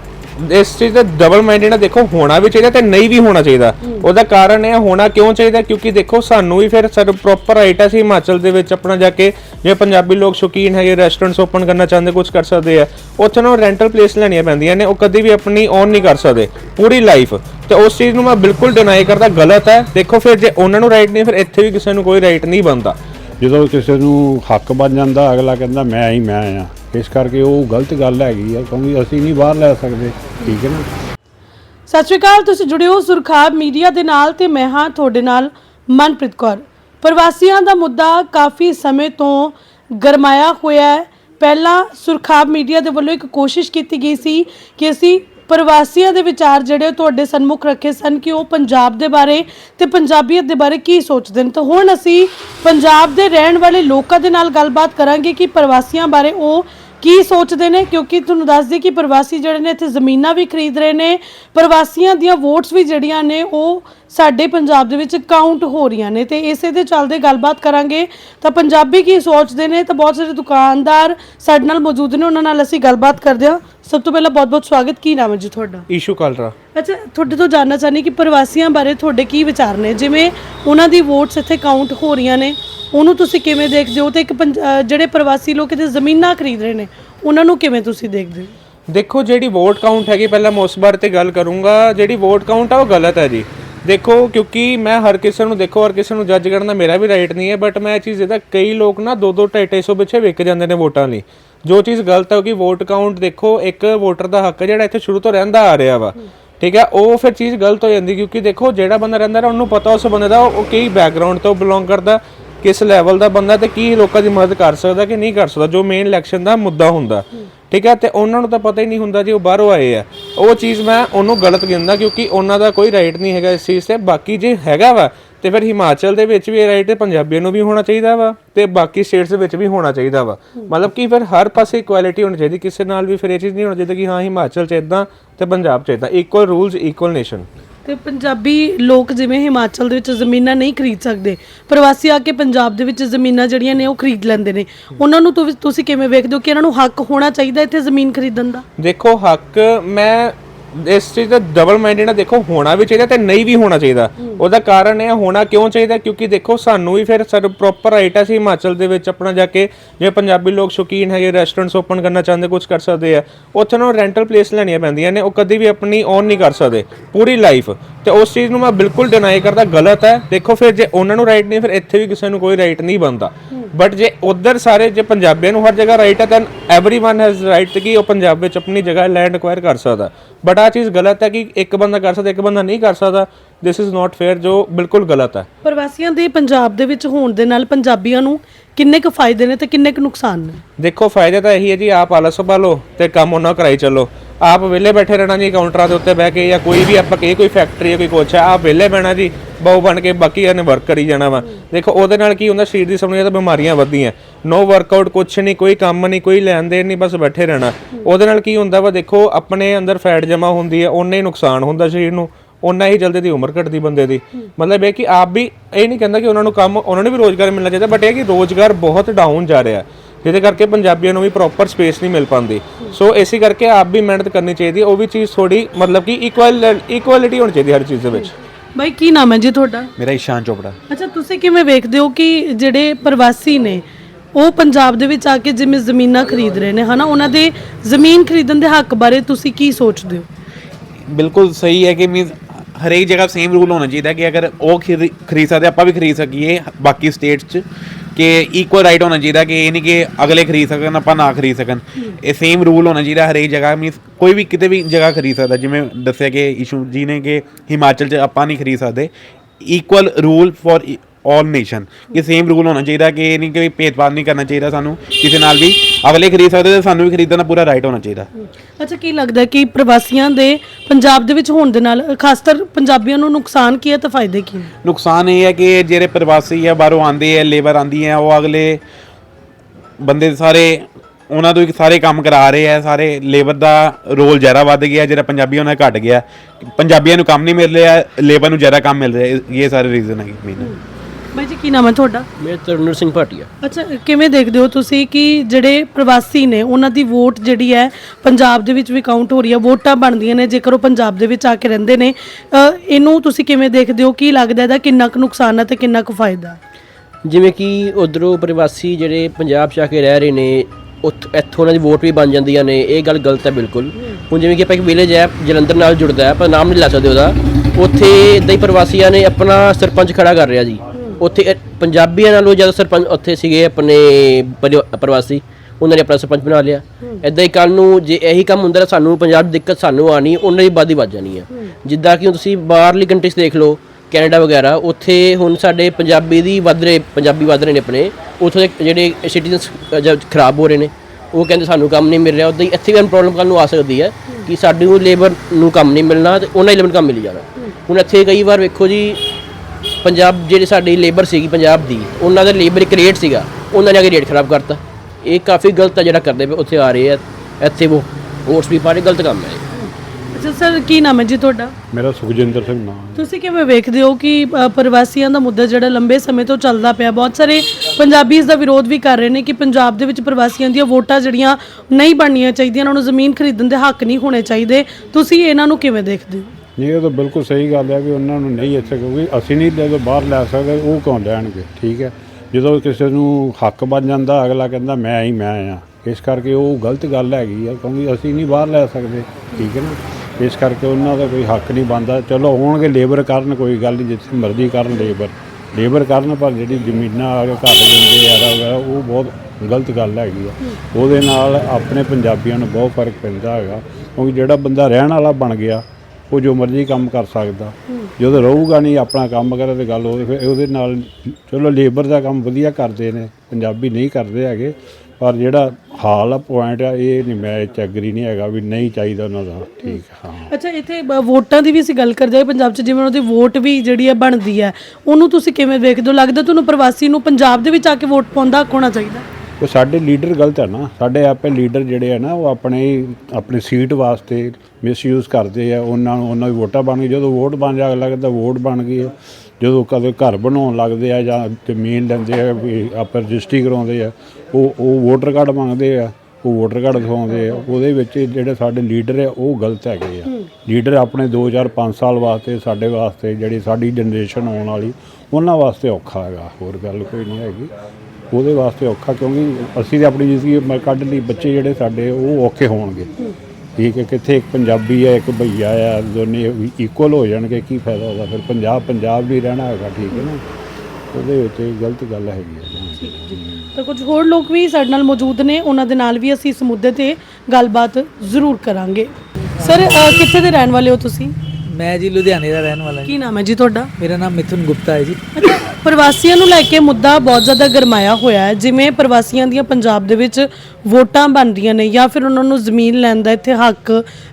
ਇਸ ਚੀਜ਼ ਦਾ ਡਬਲ ਮਾਈਂਡਡ ਨਾ ਦੇਖੋ ਹੋਣਾ ਵੀ ਚਾਹੀਦਾ ਤੇ ਨਹੀਂ ਵੀ ਹੋਣਾ ਚਾਹੀਦਾ। ਉਹਦਾ ਕਾਰਨ ਇਹ ਹੋਣਾ ਕਿਉਂ ਚਾਹੀਦਾ? ਕਿਉਂਕਿ ਦੇਖੋ ਸਾਨੂੰ ਵੀ ਫਿਰ ਸਰ ਪ੍ਰੋਪਰ ਰਾਈਟ ਹੈ ਸੀ ਹਿਮਾਚਲ ਦੇ ਵਿੱਚ ਆਪਣਾ ਜਾ ਕੇ ਜੇ ਪੰਜਾਬੀ ਲੋਕ ਸ਼ੌਕੀਨ ਹੈਗੇ ਰੈਸਟੋਰੈਂਟਸ ਓਪਨ ਕਰਨਾ ਚਾਹੁੰਦੇ ਕੁਝ ਕਰ ਸਕਦੇ ਆ। ਉੱਥੇ ਨੂੰ ਰੈਂਟਲ ਪਲੇਸ ਲੈਣੀਆਂ ਪੈਂਦੀਆਂ ਨੇ ਉਹ ਕਦੀ ਵੀ ਆਪਣੀ ਓਨ ਨਹੀਂ ਕਰ ਸਕਦੇ ਪੂਰੀ ਲਾਈਫ ਤੇ ਉਸ ਚੀਜ਼ ਨੂੰ ਮੈਂ ਬਿਲਕੁਲ ਡਿਨਾਈ ਕਰਦਾ ਗਲਤ ਹੈ। ਦੇਖੋ ਫਿਰ ਜੇ ਉਹਨਾਂ ਨੂੰ ਰਾਈਟ ਨਹੀਂ ਫਿਰ ਇੱਥੇ ਵੀ ਕਿਸੇ ਨੂੰ ਕੋਈ ਰਾਈਟ ਨਹੀਂ ਬਣਦਾ। ਜਦੋਂ ਕਿਸੇ ਨੂੰ ਹੱਕ ਬਣ ਜਾਂਦਾ, ਅਗਲਾ ਕਹਿੰਦਾ, ਮੈਂ ਹੀ, ਮੈਂ ਆ। ਇਸ ਕਰਕੇ ਉਹ ਗਲਤ ਗੱਲ ਹੈਗੀ ਆ, ਕਿਉਂਕਿ ਅਸੀਂ ਨਹੀਂ ਬਾਹਰ ਲੈ ਸਕਦੇ। ਠੀਕ ਹੈ ਨਾ? ਸਤਿ ਸ਼੍ਰੀ ਅਕਾਲ, ਤੁਸੀਂ ਜੁੜੇ ਹੋ ਸੁਰਖਾਬ ਮੀਡੀਆ ਦੇ ਨਾਲ ਤੇ ਮੈਂ ਹਾਂ ਤੁਹਾਡੇ ਨਾਲ ਮਨਪ੍ਰੀਤ ਕੌਰ। ਪ੍ਰਵਾਸੀਆਂ ਦਾ ਮੁੱਦਾ ਕਾਫੀ ਸਮੇਂ ਤੋਂ ਗਰਮਾਇਆ ਹੋਇਆ ਹੈ। ਪਹਿਲਾਂ ਸੁਰਖਾਬ ਮੀਡੀਆ ਦੇ ਵੱਲੋਂ ਇੱਕ ਕੋਸ਼ਿਸ਼ ਕੀਤੀ ਗਈ ਸੀ ਕਿ ਅਸੀਂ ਪ੍ਰਵਾਸੀਆਂ ਦੇ ਵਿਚਾਰ ਜਿਹੜੇ ਉਹ ਤੁਹਾਡੇ ਸਨਮੁਖ ਰੱਖੇ ਸਨ ਕਿ ਉਹ ਪੰਜਾਬ ਦੇ ਬਾਰੇ ਤੇ ਪੰਜਾਬੀਅਤ ਦੇ ਬਾਰੇ ਕੀ ਸੋਚਦੇ ਨੇ? ਤਾਂ ਹੁਣ ਅਸੀਂ ਪੰਜਾਬ ਦੇ ਰਹਿਣ ਵਾਲੇ ਲੋਕਾਂ ਦੇ ਨਾਲ ਗੱਲਬਾਤ ਕਰਾਂਗੇ ਕਿ ਪ੍ਰਵਾਸੀਆਂ ਬਾਰੇ ਉਹ ਕੀ ਸੋਚਦੇ ਨੇ, ਕਿਉਂਕਿ ਤੁਹਾਨੂੰ ਦੱਸ ਦਈਏ ਕਿ ਪ੍ਰਵਾਸੀ ਜਿਹੜੇ ਨੇ ਇੱਥੇ ਜ਼ਮੀਨਾਂ ਵੀ ਖਰੀਦ ਰਹੇ ਨੇ, ਪ੍ਰਵਾਸੀਆਂ ਦੀਆਂ ਵੋਟਸ ਵੀ ਜਿਹੜੀਆਂ ਨੇ ਉਹ ਸਾਡੇ ਪੰਜਾਬ ਦੇ ਵਿੱਚ ਕਾਊਂਟ ਹੋ ਰਹੀਆਂ ਨੇ। ਤੇ ਇਸੇ ਦੇ ਚੱਲਦੇ ਗੱਲਬਾਤ ਕਰਾਂਗੇ। ਤਾਂ ਪੰਜਾਬੀ ਕੀ ਸੋਚਦੇ ਨੇ? ਤਾਂ ਬਹੁਤ ਸਾਰੇ ਦੁਕਾਨਦਾਰ ਸਾਡੇ ਨਾਲ ਮੌਜੂਦ ਨੇ, ਉਹਨਾਂ ਨਾਲ ਅਸੀਂ ਗੱਲਬਾਤ ਕਰਦੇ ਹਾਂ। ਸਭ ਤੋਂ ਪਹਿਲਾਂ ਬਹੁਤ-ਬਹੁਤ ਸਵਾਗਤ ਕੀ ਨਾਮ ਹੈ ਜੀ ਤੁਹਾਡਾ? ਇਸ਼ੂ ਕਾਲਰਾ। ਅੱਛਾ ਤੁਹਾਡੇ ਤੋਂ ਜਾਨਣਾ ਚਾਹੁੰਦੀ ਕਿ ਪ੍ਰਵਾਸੀਆਂ ਬਾਰੇ ਤੁਹਾਡੇ ਕੀ ਵਿਚਾਰ ਨੇ? ਜਿਵੇਂ ਉਹਨਾਂ ਦੀ ਵੋਟਸ ਇੱਥੇ ਕਾਊਂਟ ਹੋ ਰਹੀਆਂ ਨੇ ਉਹਨੂੰ ਤੁਸੀਂ ਕਿਵੇਂ ਦੇਖਦੇ ਹੋ? ਤੇ ਇੱਕ ਪੰਜ- ਅਹ ਜਿਹੜੇ ਪ੍ਰਵਾਸੀ ਲੋਕ ਇੱਥੇ ਜ਼ਮੀਨਾਂ ਖਰੀਦ ਰਹੇ ਨੇ ਉਹਨਾਂ ਨੂੰ ਕਿਵੇਂ ਤੁਸੀਂ ਦੇਖਦੇ ਹੋ? ਦੇਖੋ ਜਿਹੜੀ ਵੋਟ ਕਾਊਂਟ ਹੈਗੀ ਪਹਿਲਾਂ ਮੈਂ ਉਸ ਬਾਰੇ ਤੇ ਗੱਲ ਕਰੂੰਗਾ। ਜਿਹੜੀ ਵੋਟ ਕਾਊਂਟ ਆ ਉਹ ਗਲਤ ਹੈ ਜੀ। ਦੇਖੋ ਕਿਉਂਕਿ ਮੈਂ ਹਰ ਕਿਸੇ ਨੂੰ ਦੇਖੋ ਹਰ ਕਿਸੇ ਨੂੰ ਜੱਜ ਕਰਨ ਦਾ ਮੇਰਾ ਵੀ ਰਾਈਟ ਨਹੀਂ ਹੈ ਬਟ ਮੈਂ ਇਹ ਚੀਜ਼ ਇਹਦਾ ਕਈ ਲੋਕ ਨਾ 2-2 250 ਪਿੱਛੇ ਵਿਕ ਜਾਂਦੇ ਨੇ ਵੋਟਾਂ ਲਈ। ਜੋ ਚੀਜ਼ ਗਲਤ ਹੈ ਕਿ ਵੋਟ ਕਾਊਂਟ ਦੇਖੋ ਇੱਕ ਵੋਟਰ ਦਾ ਹੱਕ ਜਿਹੜਾ ਇੱਥੇ ਸ਼ੁਰੂ ਤੋਂ ਰਹਿੰਦਾ ਆ ਰਿਹਾ ਵਾ। ਠੀਕ ਹੈ ਉਹ ਫਿਰ ਚੀਜ਼ ਗਲਤ ਹੋ ਜਾਂਦੀ ਕਿਉਂਕਿ ਦੇਖੋ ਜਿਹੜਾ ਬੰਦਾ ਰਹਿੰਦਾ ਨਾ ਉਹਨੂੰ ਪਤਾ ਉਸ ਬੰਦੇ ਦਾ ਉਹ ਕੀ ਬੈਕਗ੍ਰਾਉਂਡ ਤੋਂ ਬਿਲੋਂਗ ਕਰਦਾ ਕਿਸ ਲੈਵਲ ਦਾ ਬੰਦਾ ਤੇ ਕੀ ਲੋਕਾਂ ਦੀ ਮਦਦ ਕਰ ਸਕਦਾ ਕਿ ਨਹੀਂ ਕਰ ਸਕਦਾ ਜੋ ਮੇਨ ਇਲੈਕਸ਼ਨ ਦਾ ਮੁੱਦਾ ਹੁੰਦਾ। ਠੀਕ ਹੈ ਤੇ ਉਹਨਾਂ ਨੂੰ ਤਾਂ ਪਤਾ ਹੀ ਨਹੀਂ ਹੁੰਦਾ ਜੀ ਉਹ ਬਾਹਰੋਂ ਆਏ ਆ। ਉਹ ਚੀਜ਼ ਮੈਂ ਉਹਨੂੰ ਗਲਤ ਗਿਣਦਾ ਕਿਉਂਕਿ ਉਹਨਾਂ ਦਾ ਕੋਈ ਰਾਈਟ ਨਹੀਂ ਹੈਗਾ ਇਸ ਚੀਜ਼ ਤੇ ਬਾਕੀ ਜੇ ਹੈਗਾ ਵਾ ਤੇ ਫਿਰ ਹਿਮਾਚਲ ਦੇ ਵਿੱਚ ਵੀ ਇਹ ਰਾਈਟ ਪੰਜਾਬੀਆਂ ਨੂੰ ਵੀ ਹੋਣਾ ਚਾਹੀਦਾ ਵਾ ਤੇ ਬਾਕੀ ਸਟੇਟਸ ਦੇ ਵਿੱਚ ਵੀ ਹੋਣਾ ਚਾਹੀਦਾ ਵਾ। ਮਤਲਬ ਕਿ ਫਿਰ ਹਰ ਪਾਸੇ ਇਕੁਐਲਿਟੀ ਹੋਣੀ ਚਾਹੀਦੀ ਕਿਸੇ ਨਾਲ ਵੀ ਫਿਰ ਇਹ ਚੀਜ਼ ਨਹੀਂ ਹੋਣਾ ਚਾਹੀਦਾ ਕਿ ਹਾਂ ਹਿਮਾਚਲ ਚ ਇਦਾਂ ਤੇ ਪੰਜਾਬ ਚ ਇਦਾਂ ਇਕੁਅਲ ਰੂਲਸ ਇਕੁਅਲ ਨੇਸ਼ਨ ਤੇ ਪੰਜਾਬੀ ਲੋਕ ਜਿਵੇਂ ਹਿਮਾਚਲ ਦੇ ਵਿੱਚ ਜ਼ਮੀਨਾਂ ਨਹੀਂ ਖਰੀਦ ਸਕਦੇ ਪ੍ਰਵਾਸੀ ਆ ਕੇ ਪੰਜਾਬ ਦੇ ਵਿੱਚ ਜ਼ਮੀਨਾਂ ਜਿਹੜੀਆਂ ਨੇ ਉਹ ਖਰੀਦ ਲੈਂਦੇ ਨੇ। ਉਹਨਾਂ ਨੂੰ ਤੁਸੀਂ ਕਿਵੇਂ ਵੇਖਦੇ ਹੋ ਕਿ ਇਹਨਾਂ ਨੂੰ ਹੱਕ ਹੋਣਾ ਚਾਹੀਦਾ ਇੱਥੇ ਜ਼ਮੀਨ ਖਰੀਦਣ ਦਾ? ਦੇਖੋ ਹੱਕ ਮੈਂ ਇਸ ਚੀਜ਼ ਦਾ ਡਬਲ ਮਾਈਂਡਡ ਨਾ ਦੇਖੋ ਹੋਣਾ ਵੀ ਚਾਹੀਦਾ ਤੇ ਨਹੀਂ ਵੀ ਹੋਣਾ ਚਾਹੀਦਾ। ਉਹਦਾ ਕਾਰਨ ਇਹ ਹੋਣਾ ਕਿਉਂ ਚਾਹੀਦਾ? ਕਿਉਂਕਿ ਦੇਖੋ ਸਾਨੂੰ ਵੀ ਫਿਰ ਸਰ ਪ੍ਰੋਪਰ ਰਾਈਟ ਹੈ ਸੀ ਹਿਮਾਚਲ ਦੇ ਵਿੱਚ ਆਪਣਾ ਜਾ ਕੇ ਜੇ ਪੰਜਾਬੀ ਲੋਕ ਸ਼ੌਕੀਨ ਹੈਗੇ ਰੈਸਟੋਰੈਂਟਸ ਓਪਨ ਕਰਨਾ ਚਾਹੁੰਦੇ ਕੁਝ ਕਰ ਸਕਦੇ ਆ ਉੱਥੇ ਨੂੰ ਰੈਂਟਲ ਪਲੇਸ ਲੈਣੀਆਂ ਪੈਂਦੀਆਂ ਨੇ ਉਹ ਕਦੀ ਵੀ ਆਪਣੀ ਓਨ ਨਹੀਂ ਕਰ ਸਕਦੇ ਪੂਰੀ ਲਾਈਫ ਤੇ ਉਸ ਚੀਜ਼ ਨੂੰ ਮੈਂ ਬਿਲਕੁਲ ਡਿਨਾਈ ਕਰਦਾ ਗਲਤ ਹੈ ਦੇਖੋ ਫਿਰ ਜੇ ਉਹਨਾਂ ਨੂੰ ਰਾਈਟ ਨਹੀਂ ਫਿਰ ਇੱਥੇ ਵੀ ਕਿਸੇ ਨੂੰ ਕੋਈ ਰਾਈਟ ਨਹੀਂ ਬਣਦਾ ਬਟ ਜੇ ਉਧਰ ਸਾਰੇ ਜੇ ਪੰਜਾਬੀਆਂ ਨੂੰ ਹਰ ਜਗ੍ਹਾ ਰਾਈਟ ਹੈ ਤਾਂ एवरीवन ਹੈਜ਼ ਰਾਈਟ ਕਿ ਉਹ ਪੰਜਾਬ ਵਿੱਚ ਆਪਣੀ ਜਗ੍ਹਾ ਲੈਂਡ ਐਕਵਾਇਰ ਕਰ ਸਕਦਾ ਬਟ ਆ ਚੀਜ਼ ਗਲਤ ਹੈ ਕਿ ਇੱਕ ਬੰਦਾ ਕਰ ਸਕਦਾ ਇੱਕ ਬੰਦਾ ਨਹੀਂ ਕਰ ਸਕਦਾ ਦਿਸ ਇਜ਼ ਨਾਟ ਫੇਅਰ ਜੋ ਬਿਲਕੁਲ ਗਲਤ ਹੈ ਪ੍ਰਵਾਸੀਆਂ ਦੇ ਪੰਜਾਬ ਦੇ ਵਿੱਚ ਹੋਣ ਦੇ ਨਾਲ ਪੰਜਾਬੀਆਂ ਨੂੰ ਕਿੰਨੇ ਕੁ ਫਾਇਦੇ ਨੇ ਤੇ ਕਿੰਨੇ ਕੁ ਨੁਕਸਾਨ ਨੇ ਦੇਖੋ ਫਾਇਦਾ ਤਾਂ ਇਹੀ ਹੈ ਜੀ ਆਪ ਆਲਸ ਸੰਭਾਲੋ ਤੇ ਕੰਮ ਉਹਨਾਂ ਕਰਾਈ ਚੱਲੋ ਆਪ ਵਿਹਲੇ ਬੈਠੇ ਰਹਿਣਾ ਜੀ ਕਾਊਂਟਰਾਂ ਦੇ ਉੱਤੇ ਬਹਿ ਕੇ ਜਾਂ ਕੋਈ ਵੀ ਆਪਾਂ ਕਹੇ ਕੋਈ ਫੈਕਟਰੀ ਹੈ ਕੋਈ ਕੁਛ ਹੈ, ਆਪ ਵਿਹਲੇ ਬਹਿਣਾ ਜੀ, ਬਹੁ ਬਣ ਕੇ ਬਾਕੀ ਨੇ ਵਰਕ ਕਰੀ ਜਾਣਾ ਵਾ। ਦੇਖੋ, ਉਹਦੇ ਨਾਲ ਕੀ ਹੁੰਦਾ, ਸਰੀਰ ਦੀ ਸਮਝ ਤਾਂ ਬਿਮਾਰੀਆਂ ਵੱਧਦੀਆਂ। ਨੋ ਵਰਕਆਊਟ ਕੁਛ ਨਹੀਂ, ਕੋਈ ਕੰਮ ਨਹੀਂ, ਕੋਈ ਲੈਣ ਦੇਣ ਨਹੀਂ, ਬਸ ਬੈਠੇ ਰਹਿਣਾ। ਉਹਦੇ ਨਾਲ ਕੀ ਹੁੰਦਾ ਵਾ, ਦੇਖੋ, ਆਪਣੇ ਅੰਦਰ ਫੈਟ ਜਮਾ ਹੁੰਦੀ ਹੈ ਉਹਨੇ ਹੀ ਨੁਕਸਾਨ ਹੁੰਦਾ ਸਰੀਰ ਨੂੰ ਉਹਨਾਂ ਹੀ ਜਲਦੀ ਦੀ ਉਮਰ ਘਟਦੀ ਬੰਦੇ ਦੀ। ਮਤਲਬ ਇਹ ਕਿ ਆਪ ਵੀ ਇਹ ਨਹੀਂ ਕਹਿੰਦਾ ਕਿ ਉਹਨਾਂ ਨੂੰ ਕੰਮ, ਉਹਨਾਂ ਨੂੰ ਵੀ ਰੋਜ਼ਗਾਰ ਮਿਲਣਾ ਚਾਹੀਦਾ ਬਟ ਇਹ ਕਿ ਰੋਜ਼ਗਾਰ ਬਹੁਤ ਡਾਊਨ ਜਾ ਰਿਹਾ। ਜਿਹਦੇ ਕਰਕੇ ਪੰਜਾਬੀਆਂ ਨੂੰ ਵੀ ਪ੍ਰੋਪਰ ਸਪੇਸ ਨਹੀਂ ਮਿਲ ਪਾਉਂਦੀ। ਸੋ ਇਸੇ ਕਰਕੇ ਆਪ ਵੀ ਮਿਹਨਤ ਕਰਨੀ ਚਾਹੀਦੀ ਹੈ ਉਹ ਵੀ ਚੀਜ਼ ਥੋੜੀ ਮਤਲਬ ਕਿ ਇਕੁਅਲ ਇਕੁਐਲਿਟੀ ਹੋਣੀ ਚਾਹੀਦੀ ਹਰ ਚੀਜ਼ ਦੇ ਵਿੱਚ। ਬਾਈ ਕੀ ਨਾਮ ਹੈ ਜੀ ਤੁਹਾਡਾ? ਮੇਰਾ ਇਸ਼ਾਨ ਚੋਪੜਾ। ਅੱਛਾ ਤੁਸੀਂ ਕਿਵੇਂ ਵੇਖਦੇ ਹੋ ਕਿ ਜਿਹੜੇ ਪ੍ਰਵਾਸੀ ਨੇ ਉਹ ਪੰਜਾਬ ਦੇ ਵਿੱਚ ਆ ਕੇ ਜਿਵੇਂ ਜ਼ਮੀਨਾਂ ਖਰੀਦ ਰਹੇ ਨੇ ਹਨਾ? ਉਹਨਾਂ ਦੇ ਜ਼ਮੀਨ ਖਰੀਦਣ ਦੇ ਹੱਕ ਬਾਰੇ ਤੁਸੀਂ ਕੀ ਸੋਚਦੇ ਹੋ? ਬਿਲਕੁਲ ਸਹੀ ਹੈ ਕਿ ਮੀਨਸ ਹਰੇਕ ਜਗ੍ਹਾ ਸੇਮ ਰੂਲ ਹੋਣਾ ਚਾਹੀਦਾ ਕਿ ਅਗਰ ਉਹ ਖਰੀ- ਖਰੀਦ ਸਕਦੇ ਆਪਾਂ ਵੀ ਖਰੀਦ ਸਕੀਏ ਬਾਕੀ ਸਟੇਟਸ 'ਚ। ਕਿ ਇਕੁਅਲ ਰਾਈਟ ਹੋਣਾ ਚਾਹੀਦਾ ਕਿ ਇਹ ਨਹੀਂ ਕਿ ਅਗਲੇ ਖਰੀਦ ਸਕਣ ਆਪਾਂ ਨਾ ਖਰੀਦ ਸਕਣ। ਇਹ ਸੇਮ ਰੂਲ ਹੋਣਾ ਚਾਹੀਦਾ ਹਰੇਕ ਜਗ੍ਹਾ ਮੀਨਸ ਕੋਈ ਵੀ ਕਿਤੇ ਵੀ ਜਗ੍ਹਾ ਖਰੀਦ ਸਕਦਾ। ਜਿਵੇਂ ਦੱਸਿਆ ਕਿ ਇਸ਼ੂ ਜੀ ਨੇ ਕਿ ਹਿਮਾਚਲ 'ਚ ਆਪਾਂ ਨਹੀਂ ਖਰੀਦ ਸਕਦੇ। Equal rule for all nation ਕਿ ਸੇਮ ਰੂਲ ਹੋਣਾ ਚਾਹੀਦਾ ਕਿ ਇਹ ਨਹੀਂ ਕਿ ਭੇਦਭਾਵ ਨਹੀਂ ਕਰਨਾ ਚਾਹੀਦਾ ਸਾਨੂੰ ਕਿਸੇ ਨਾਲ ਵੀ ਅਗਲੇ ਖਰੀਦ ਸਕਦੇ ਤੇ ਸਾਨੂੰ ਵੀ ਖਰੀਦਣ ਦਾ ਪੂਰਾ ਰਾਈਟ ਹੋਣਾ ਚਾਹੀਦਾ। ਅੱਛਾ ਕੀ ਲੱਗਦਾ ਕਿ ਪ੍ਰਵਾਸੀਆਂ ਦੇ ਪੰਜਾਬ ਦੇ ਵਿੱਚ ਹੋਣ ਦੇ ਨਾਲ ਖਾਸਕਰ ਪੰਜਾਬੀਆਂ ਨੂੰ ਨੁਕਸਾਨ ਕੀ ਹੈ ਤੇ ਫਾਇਦੇ ਕੀ ਨੇ ਨੁਕਸਾਨ ਇਹ ਹੈ ਕਿ ਜਿਹੜੇ ਪ੍ਰਵਾਸੀ ਆ ਬਾਹਰੋਂ ਆਉਂਦੇ ਆ ਲੇਬਰ ਆਂਦੀ ਹੈ ਉਹ ਅਗਲੇ ਬੰਦੇ ਸਾਰੇ ਉਹਨਾਂ ਤੋਂ ਹੀ ਸਾਰੇ ਕੰਮ ਕਰਾ ਰਹੇ ਆ ਸਾਰੇ ਲੇਬਰ ਦਾ ਰੋਲ ਜ਼ਿਆਦਾ ਵੱਧ ਗਿਆ ਜਿਹੜਾ ਪੰਜਾਬੀ ਉਹਨਾਂ ਦਾ ਘਟ ਗਿਆ। ਪੰਜਾਬੀਆਂ ਨੂੰ ਕੰਮ ਨਹੀਂ ਮਿਲ ਰਿਹਾ ਲੇਬਰ ਨੂੰ ਜ਼ਿਆਦਾ ਕੰਮ ਮਿਲ ਰਿਹਾ ਇਹ ਸਾਰੇ ਰੀਜ਼ਨ ਹੈ ਮੇਨ ਬਾਈ ਜੀ ਕੀ ਨਾਮ ਹੈ ਤੁਹਾਡਾ? ਮੇਰੇ ਤਰਨਰ ਸਿੰਘ ਭਾਟੀਆ। ਅੱਛਾ ਕਿਵੇਂ ਦੇਖਦੇ ਹੋ ਤੁਸੀਂ ਕਿ ਜਿਹੜੇ ਪ੍ਰਵਾਸੀ ਨੇ ਉਹਨਾਂ ਦੀ ਵੋਟ ਜਿਹੜੀ ਹੈ ਪੰਜਾਬ ਦੇ ਵਿੱਚ ਵੀ ਕਾਊਂਟ ਹੋ ਰਹੀ ਹੈ ਵੋਟਾਂ ਬਣਦੀਆਂ ਨੇ ਜੇਕਰ ਉਹ ਪੰਜਾਬ ਦੇ ਵਿੱਚ ਆ ਕੇ ਰਹਿੰਦੇ ਨੇ ਅ, ਇਹਨੂੰ ਤੁਸੀਂ ਕਿਵੇਂ ਦੇਖਦੇ ਹੋ? ਕੀ ਲੱਗਦਾ ਇਹਦਾ ਕਿੰਨਾ ਕੁ ਨੁਕਸਾਨ ਹੈ ਤੇ ਕਿੰਨਾ ਕੁ ਫਾਇਦਾ ਜਿਵੇਂ ਕਿ ਉਧਰੋਂ ਪ੍ਰਵਾਸੀ ਜਿਹੜੇ ਪੰਜਾਬ 'ਚ ਆ ਕੇ ਰਹਿ ਰਹੇ ਨੇ ਉੱਥ- ਇੱਥੋਂ ਉਹਨਾਂ ਦੀ ਵੋਟ ਵੀ ਬਣ ਜਾਂਦੀਆਂ ਨੇ ਇਹ ਗੱਲ ਗਲਤ ਹੈ ਬਿਲਕੁਲ। ਹੁਣ ਜਿਵੇਂ ਕਿ ਆਪਾਂ ਇੱਕ ਵਿਲੇਜ ਹੈ ਜਲੰਧਰ ਨਾਲ ਜੁੜਦਾ ਹੈ ਪਰ ਨਾਮ ਨਹੀਂ ਲੈ ਸਕਦੇ ਉਹਦਾ। ਉੱਥੇ ਇਦਾਂ ਹੀ ਪ੍ਰਵਾਸੀਆਂ ਨੇ ਆਪਣਾ ਸਰਪੰਚ ਖੜਾ ਕਰ ਰਿਹਾ ਜੀ। ਉੱਥੇ ਇਹ ਪੰਜਾਬੀਆਂ ਨਾਲੋਂ ਜ਼ਿਆਦਾ ਸਰਪੰਚ ਉੱਥੇ ਸੀਗੇ ਆਪਣੇ ਪਰਿ- ਪ੍ਰਵਾਸੀ ਉਹਨਾਂ ਨੇ ਆਪਣਾ ਸਰਪੰਚ ਬਣਾ ਲਿਆ। ਇਦਾਂ ਹੀ ਕੱਲ ਨੂੰ ਜੇ ਇਹੀ ਕੰਮ ਹੁੰਦਾ ਤਾਂ ਸਾਨੂੰ ਪੰਜਾਬ ਦੀ ਦਿੱਕਤ ਸਾਨੂੰ ਆਣੀ ਉਹਨਾਂ ਦੀ ਬਾਦੀ ਵੱਜ ਜਾਣੀ ਹੈ। ਜਿੱਦਾਂ ਕਿ ਹੁਣ ਤੁਸੀਂ ਬਾਹਰਲੀ ਕੰਟਰੀਜ਼ ਦੇਖ ਲਓ ਕੈਨੇਡਾ ਵਗੈਰਾ ਉੱਥੇ ਹੁਣ ਸਾਡੇ ਪੰਜਾਬੀ ਦੀ ਵੱਧ ਰਹੇ ਪੰਜਾਬੀ ਵੱਧ ਰਹੇ ਨੇ ਆਪਣੇ। ਉੱਥੋਂ ਦੇ ਜਿਹੜੇ ਸਿਟੀਜ਼ਨਸ ਖਰਾਬ ਹੋ ਰਹੇ ਨੇ ਉਹ ਕਹਿੰਦੇ ਸਾਨੂੰ ਕੰਮ ਨਹੀਂ ਮਿਲ ਰਿਹਾ। ਉਦਾਂ ਹੀ ਇੱਥੇ ਵੀ ਪ੍ਰੋਬਲਮ ਕੱਲ ਨੂੰ ਆ ਸਕਦੀ ਹੈ ਕਿ ਸਾਡੀ ਨੂੰ ਲੇਬਰ ਨੂੰ ਕੰਮ ਨਹੀਂ ਮਿਲਣਾ ਤੇ ਉਹਨਾਂ ਹੀ ਲੇਬਰ ਕੰਮ ਮਿਲ ਜਾਣਾ। ਹੁਣ ਇੱਥੇ ਕਈ ਵਾਰ ਵੇਖੋ ਜੀ ਪੰਜਾਬ ਜਿਹੜੇ ਸਾਡੀ ਲੇਬਰ ਸੀਗੀ ਪੰਜਾਬ ਦੀ ਉਹਨਾਂ ਦਾ ਲੇਬਰ ਇੱਕ ਰੇਟ ਸੀਗਾ ਉਹਨਾਂ ਨੇ ਆ ਕੇ ਰੇਟ ਖਰਾਬ ਕਰਤਾ। ਇਹ ਕਾਫੀ ਗਲਤ ਹੈ ਜਿਹੜਾ ਕਰਦੇ ਪਏ ਉੱਥੇ ਆ ਰਹੇ ਆ ਇੱਥੇ ਉਹ ਵੋਟਸ ਵੀ ਪਾ ਰਹੇ ਗਲਤ ਕੰਮ ਹੈ। ਅੱਛਾ ਸਰ ਕੀ ਨਾਮ ਹੈ ਜੀ ਤੁਹਾਡਾ? ਮੇਰਾ ਸੁਖਜਿੰਦਰ ਸਿੰਘ ਨਾਮ ਹੈ। ਤੁਸੀਂ ਕਿਵੇਂ ਵੇਖਦੇ ਹੋ ਕਿ ਅ, ਪ੍ਰਵਾਸੀਆਂ ਦਾ ਮੁੱਦਾ ਜਿਹੜਾ ਲੰਬੇ ਸਮੇਂ ਤੋਂ ਚੱਲਦਾ ਪਿਆ ਬਹੁਤ ਸਾਰੇ ਪੰਜਾਬੀ ਇਸ ਦਾ ਵਿਰੋਧ ਵੀ ਕਰ ਰਹੇ ਨੇ ਕਿ ਪੰਜਾਬ ਦੇ ਵਿੱਚ ਪ੍ਰਵਾਸੀਆਂ ਦੀਆਂ ਵੋਟਾਂ ਜਿਹੜੀਆਂ ਨਹੀਂ ਬਣਨੀਆਂ ਚਾਹੀਦੀਆਂ ਉਹਨਾਂ ਨੂੰ ਜ਼ਮੀਨ ਖਰੀਦਣ ਦੇ ਹੱਕ ਨਹੀਂ ਹੋਣੇ ਚਾਹੀਦੇ। ਤੁਸੀਂ ਇਹਨਾਂ ਨੂੰ ਕਿਵੇਂ ਦੇਖਦੇ ਹੋ? ਨਹੀਂ, ਇਹ ਤਾਂ ਬਿਲਕੁਲ ਸਹੀ ਗੱਲ ਹੈ ਵੀ ਉਹਨਾਂ ਨੂੰ ਨਹੀਂ ਇੱਥੇ ਕਿਉਂਕਿ ਅਸੀਂ ਨਹੀਂ ਜਦੋਂ ਬਾਹਰ ਲੈ ਸਕਦੇ, ਉਹ ਕਿਉਂ ਲੈਣਗੇ? ਠੀਕ ਹੈ? ਜਦੋਂ ਕਿਸੇ ਨੂੰ ਹੱਕ ਬਣ ਜਾਂਦਾ, ਅਗਲਾ ਕਹਿੰਦਾ, ਮੈਂ ਹੀ, ਮੈਂ ਆ। ਇਸ ਕਰਕੇ ਉਹ ਗਲਤ ਗੱਲ ਹੈਗੀ ਆ, ਕਿਉਂਕਿ ਅਸੀਂ ਨਹੀਂ ਬਾਹਰ ਲੈ ਸਕਦੇ। ਠੀਕ ਹੈ ਨਾ? ਇਸ ਕਰਕੇ ਉਹਨਾਂ ਦਾ ਕੋਈ ਹੱਕ ਨਹੀਂ ਬਣਦਾ। ਚਲੋ, ਹੋਣਗੇ ਲੇਬਰ ਕਰਨ, ਕੋਈ ਗੱਲ ਨਹੀਂ, ਜਿੱਥੇ ਮਰਜ਼ੀ ਕਰਨ ਲੇਬਰ। ਲੇਬਰ ਕਰਨ, ਪਰ ਜਿਹੜੀ ਜ਼ਮੀਨਾਂ ਆ ਕੇ ਘੱਟ ਦਿੰਦੇ ਆ ਵਗੈਰਾ, ਉਹ ਬਹੁਤ ਗਲਤ ਗੱਲ ਹੈਗੀ ਆ। ਉਹਦੇ ਨਾਲ ਆਪਣੇ ਪੰਜਾਬੀਆਂ ਨੂੰ ਬਹੁਤ ਫ਼ਰਕ ਪੈਂਦਾ ਹੈਗਾ, ਕਿਉਂਕਿ ਜਿਹੜਾ ਬੰਦਾ ਰਹਿਣ ਵਾਲਾ ਬਣ ਗਿਆ ਉਹ ਜੋ ਮਰਜ਼ੀ ਕੰਮ ਕਰ ਸਕਦਾ। ਜਦੋਂ ਰਹੂਗਾ ਨਹੀਂ, ਆਪਣਾ ਕੰਮ ਕਰੇ ਤੇ ਗੱਲ ਹੋਵੇ ਫਿਰ ਉਹਦੇ ਨਾਲ ਚਲੋ ਲੇਬਰ ਦਾ ਕੰਮ ਵਧੀਆ ਕਰਦੇ ਨੇ, ਪੰਜਾਬੀ ਨਹੀਂ ਕਰਦੇ ਹੈਗੇ, ਪਰ ਜਿਹੜਾ ਹਾਲ ਆ ਪੁਆਇੰਟ ਆ, ਇਹ ਨਹੀਂ ਮੈਂ ਇਹ 'ਚ ਐਗਰੀ ਨਹੀਂ ਹੈਗਾ ਵੀ ਨਹੀਂ ਚਾਹੀਦਾ ਉਹਨਾਂ ਦਾ। ਠੀਕ, ਹਾਂ। ਅੱਛਾ, ਇੱਥੇ ਵੋਟਾਂ ਦੀ ਵੀ ਅਸੀਂ ਗੱਲ ਕਰਦੇ ਹਾਂ ਪੰਜਾਬ 'ਚ ਜਿਵੇਂ ਉਹਦੀ ਵੋਟ ਵੀ ਜਿਹੜੀ ਹੈ ਬਣਦੀ ਹੈ, ਉਹਨੂੰ ਤੁਸੀਂ ਕਿਵੇਂ ਵੇਖਦੇ ਹੋ? ਲੱਗਦਾ ਤੁਹਾਨੂੰ ਪ੍ਰਵਾਸੀ ਨੂੰ ਪੰਜਾਬ ਦੇ ਵਿੱਚ ਆ ਕੇ ਵੋਟ ਪਾਉਂਦਾ ਹੋਣਾ ਚਾਹੀਦਾ? ਉਹ ਸਾਡੇ ਲੀਡਰ ਗਲਤ ਹੈ ਨਾ। ਸਾਡੇ ਆਪੇ ਲੀਡਰ ਜਿਹੜੇ ਆ ਨਾ ਉਹ ਆਪਣੇ ਹੀ ਆਪਣੀ ਸੀਟ ਵਾਸਤੇ ਮਿਸਯੂਜ਼ ਕਰਦੇ ਆ। ਉਹਨਾਂ ਨੂੰ ਉਹਨਾਂ ਦੀ ਵੋਟਾਂ ਬਣ ਗਈ ਜਦੋਂ ਵੋਟ ਬਣ ਜਾ ਕਹਿੰਦਾ ਵੋਟ ਬਣ ਗਈ ਹੈ। ਜਦੋਂ ਕਦੇ ਘਰ ਬਣਾਉਣ ਲੱਗਦੇ ਆ ਜਾਂ ਜ਼ਮੀਨ ਲੈਂਦੇ ਆ ਵੀ ਆਪ ਰਜਿਸਟਰੀ ਕਰਾਉਂਦੇ ਆ ਉਹ ਉਹ ਵੋਟਰ ਕਾਰਡ ਮੰਗਦੇ ਆ ਉਹ ਵੋਟਰ ਕਾਰਡ ਦਿਖਾਉਂਦੇ ਆ। ਉਹਦੇ ਵਿੱਚ ਜਿਹੜੇ ਸਾਡੇ ਲੀਡਰ ਆ ਉਹ ਗਲਤ ਹੈਗੇ ਆ। ਲੀਡਰ ਆਪਣੇ 2 4 5 ਸਾਲ ਵਾਸਤੇ ਸਾਡੇ ਵਾਸਤੇ ਜਿਹੜੀ ਸਾਡੀ ਜਨਰੇਸ਼ਨ ਆਉਣ ਵਾਲੀ ਉਹਨਾਂ ਵਾਸਤੇ ਔਖਾ ਹੈਗਾ। ਹੋਰ ਗੱਲ ਕੋਈ ਨਹੀਂ ਹੈਗੀ। ਉਹਦੇ ਵਾਸਤੇ ਔਖਾ ਕਿਉਂਕਿ ਅਸੀਂ ਤੇ ਆਪਣੀ ਜ਼ਿੰਦਗੀ ਕੱਢ ਲਈ, ਬੱਚੇ ਜਿਹੜੇ ਸਾਡੇ ਉਹ ਔਖੇ ਹੋਣਗੇ। ਠੀਕ ਹੈ, ਕਿੱਥੇ ਇੱਕ ਪੰਜਾਬੀ ਹੈ, ਇੱਕ ਭਈਆ ਆ ਦੋਨੇ ਇਕੁਅਲ ਹੋ ਜਾਣਗੇ, ਕੀ ਫਾਇਦਾ ਉਹਦਾ? ਫਿਰ ਪੰਜਾਬ ਪੰਜਾਬ ਵੀ ਰਹਿਣਾ ਹੈਗਾ, ਠੀਕ ਹੈ ਨਾ? ਉਹਦੇ ਵਿੱਚ ਇਹ ਗਲਤ ਗੱਲ ਹੈਗੀ ਹੈ। ਤਾਂ ਕੁਝ ਹੋਰ ਲੋਕ ਵੀ ਸਾਡੇ ਨਾਲ ਮੌਜੂਦ ਨੇ, ਉਹਨਾਂ ਦੇ ਨਾਲ ਵੀ ਅਸੀਂ ਇਸ ਮੁੱਦੇ ਤੇ ਗੱਲਬਾਤ ਜ਼ਰੂਰ ਕਰਾਂਗੇ। ਸਰ ਕਿੱਥੇ ਦੇ ਰਹਿਣ ਵਾਲੇ ਹੋ ਤੁਸੀਂ? ਮੈਂ ਜੀ ਲੁਧਿਆਣੇ ਦਾ ਰਹਿਣ ਵਾਲਾ ਜੀ। ਕੀ ਨਾਮ ਹੈ ਜੀ ਤੁਹਾਡਾ? ਮੇਰਾ ਨਾਮ ਮਿਥੁਨ ਗੁਪਤਾ ਹੈ ਜੀ। ਪ੍ਰਵਾਸੀਆਂ ਨੂੰ ਲੈ ਕੇ ਮੁੱਦਾ ਬਹੁਤ ਜ਼ਿਆਦਾ ਗਰਮਾਇਆ ਹੋਇਆ ਹੈ। ਜਿਵੇਂ ਪ੍ਰਵਾਸੀਆਂ ਦੀਆਂ ਪੰਜਾਬ ਦੇ ਵਿੱਚ ਵੋਟਾਂ ਬਣਦੀਆਂ ਨੇ ਜਾਂ ਫਿਰ ਉਹਨਾਂ ਨੂੰ ਜ਼ਮੀਨ ਲੈਣ ਦਾ ਇੱਥੇ ਹੱਕ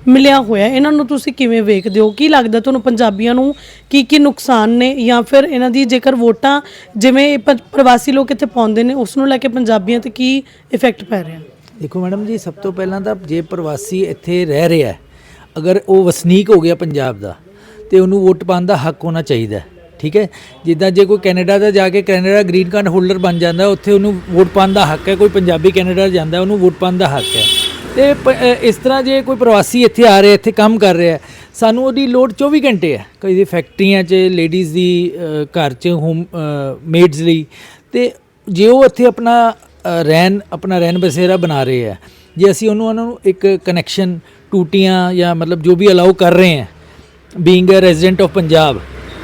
ਮਿਲਿਆ ਹੋਇਆ ਹੈ। ਇਹਨਾਂ ਨੂੰ ਤੁਸੀਂ ਕਿਵੇਂ ਵੇਖਦੇ ਹੋ? ਕੀ ਲੱਗਦਾ ਤੁਹਾਨੂੰ ਪੰਜਾਬੀਆਂ ਨੂੰ ਕੀ ਕੀ ਨੁਕਸਾਨ ਨੇ ਜਾਂ ਫਿਰ ਇਹਨਾਂ ਦੀ ਜੇਕਰ ਵੋਟਾਂ ਜਿਵੇਂ ਇਹ ਪ- ਪ੍ਰਵਾਸੀ ਲੋਕ ਇੱਥੇ ਪਾਉਂਦੇ ਨੇ ਉਸ ਨੂੰ ਲੈ ਕੇ ਪੰਜਾਬੀਆਂ ਤੇ ਕੀ ਇਫੈਕਟ ਪੈ ਰਿਹਾ? ਦੇਖੋ ਮੈਡਮ ਜੀ ਸਭ ਤੋਂ ਪਹਿਲਾਂ ਤਾਂ ਜੇ ਪ੍ਰਵਾਸੀ ਇੱਥੇ ਰਹਿ ਰਿਹਾ ਹੈ ਅਗਰ ਉਹ ਵਸਨੀਕ ਹੋ ਗਿਆ ਪੰਜਾਬ ਦਾ, ਤੇ ਉਹਨੂੰ ਵੋਟ ਪਾਉਣ ਦਾ ਹੱਕ ਹੋਣਾ ਚਾਹੀਦਾ ਠੀਕ ਹੈ? ਜਿੱਦਾਂ ਜੇ ਕੋਈ ਕੈਨੇਡਾ ਦਾ ਜਾ ਕੇ ਕੈਨੇਡਾ ਗ੍ਰੀਨ ਕਾਰਡ ਹੋਲਡਰ ਬਣ ਜਾਂਦਾ, ਉੱਥੇ ਉਹਨੂੰ ਵੋਟ ਪਾਉਣ ਦਾ ਹੱਕ ਹੈ, ਕੋਈ ਪੰਜਾਬੀ ਕੈਨੇਡਾ ਜਾਂਦਾ, ਉਹਨੂੰ ਵੋਟ ਪਾਉਣ ਦਾ ਹੱਕ ਹੈ। ਤੇ ਪ- ਇਸ ਤਰ੍ਹਾਂ ਜੇ ਕੋਈ ਪ੍ਰਵਾਸੀ ਇੱਥੇ ਆ ਰਿਹਾ, ਇੱਥੇ ਕੰਮ ਕਰ ਰਿਹਾ ਸਾਨੂੰ ਉਹਦੀ ਲੋੜ 24 ਘੰਟੇ ਹੈ। ਕਈ ਫੈਕਟਰੀਆਂ 'ਚ, ਲੇਡੀਜ਼ ਦੀ ਘਰ 'ਚ, ਹੋਮ ਮੇਡਸ ਲਈ, ਤੇ ਜੇ ਉਹ ਇੱਥੇ ਆਪਣਾ ਰਹਿਣ ਆਪਣਾ ਰਹਿਣ ਬਸੇਰਾ ਬਣਾ ਰਹੇ ਹੈ, ਜੇ ਅਸੀਂ ਉਹਨੂੰ, ਉਹਨਾਂ ਨੂੰ ਇੱਕ ਕਨੈਕਸ਼ਨ ਟੂਟੀਆਂ ਜਾਂ ਮਤਲਬ ਜੋ ਵੀ ਅਲਾਉ ਕਰ ਰਹੇ ਹੈ being a resident of Punjab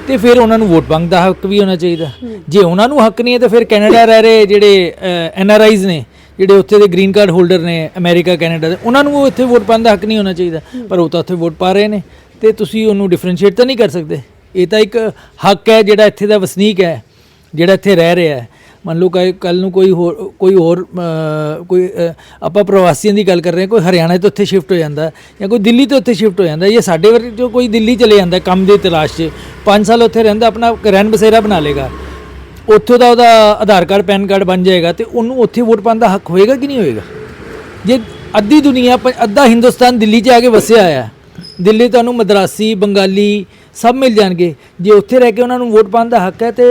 ਤੇ ਫਿਰ ਉਹਨਾਂ ਨੂੰ ਵੋਟ ਪਾਉਣ ਦਾ ਹੱਕ ਵੀ ਹੋਣਾ ਚਾਹੀਦਾ। ਜੇ ਉਹਨਾਂ ਨੂੰ ਹੱਕ ਨਹੀਂ ਹੈ, ਤਾਂ ਫਿਰ ਕੈਨੇਡਾ ਰਹਿ ਰਹੇ ਜਿਹੜੇ ਐਨ ਆਰ ਆਈਜ਼ ਨੇ, ਜਿਹੜੇ ਉੱਥੇ ਦੇ ਗ੍ਰੀਨ ਕਾਰਡ ਹੋਲਡਰ ਨੇ ਅਮਰੀਕਾ ਕੈਨੇਡਾ ਦੇ, ਉਹਨਾਂ ਨੂੰ ਉਹ ਇੱਥੇ ਵੋਟ ਪਾਉਣ ਦਾ ਹੱਕ ਨਹੀਂ ਹੋਣਾ ਚਾਹੀਦਾ। ਪਰ ਉਹ ਤਾਂ ਉੱਥੇ ਵੋਟ ਪਾ ਰਹੇ ਨੇ, ਤੇ ਤੁਸੀਂ ਉਹਨੂੰ ਡਿਫਰੈਂਸ਼ੀਏਟ ਤਾਂ ਨਹੀਂ ਕਰ ਸਕਦੇ। ਇਹ ਤਾਂ ਇੱਕ ਹੱਕ ਹੈ ਜਿਹੜਾ ਇੱਥੇ ਦਾ ਵਸਨੀਕ ਹੈ, ਜਿਹੜਾ ਇੱਥੇ ਰਹਿ ਰਿਹਾ ਹੈ। ਮੰਨ ਲਓ ਕੱਲ ਨੂੰ ਕੋਈ ਹੋਰ ਕੋਈ ਹੋਰ ਕੋਈ ਆਪਾਂ ਪ੍ਰਵਾਸੀਆਂ ਦੀ ਗੱਲ ਕਰ ਰਹੇ ਹਾਂ, ਕੋਈ ਹਰਿਆਣਾ ਤੋਂ ਉੱਥੇ ਸ਼ਿਫਟ ਹੋ ਜਾਂਦਾ ਜਾਂ ਕੋਈ ਦਿੱਲੀ ਤੋਂ ਉੱਥੇ ਸ਼ਿਫਟ ਹੋ ਜਾਂਦਾ, ਜਾਂ ਸਾਡੇ ਵਰਗੇ ਜੋ ਕੋਈ ਦਿੱਲੀ ਚਲੇ ਜਾਂਦਾ ਕੰਮ ਦੀ ਤਲਾਸ਼ 'ਚ 5 ਸਾਲ ਉੱਥੇ ਰਹਿੰਦਾ, ਆਪਣਾ ਰਹਿਣ ਬਸੇਰਾ ਬਣਾ ਲੇਗਾ ਉੱਥੋਂ ਦਾ ਉਹਦਾ ਆਧਾਰ ਕਾਰਡ, ਪੈਨ ਕਾਰਡ ਬਣ ਜਾਏਗਾ ਤੇ ਉਹਨੂੰ ਉੱਥੇ ਵੋਟ ਪਾਉਣ ਦਾ ਹੱਕ ਹੋਏਗਾ ਕਿ ਨਹੀਂ ਹੋਏਗਾ? ਜੇ ਅੱਧੀ ਦੁਨੀਆ ਪ- ਅੱਧਾ ਹਿੰਦੁਸਤਾਨ ਦਿੱਲੀ 'ਚ ਆ ਕੇ ਵਸਿਆ ਆ ਦਿੱਲੀ ਤੁਹਾਨੂੰ ਮਦਰਾਸੀ, ਬੰਗਾਲੀ ਸਭ ਮਿਲ ਜਾਣਗੇ। ਜੇ ਉੱਥੇ ਰਹਿ ਕੇ ਉਹਨਾਂ ਨੂੰ ਵੋਟ ਪਾਉਣ ਦਾ ਹੱਕ ਹੈ ਤੇ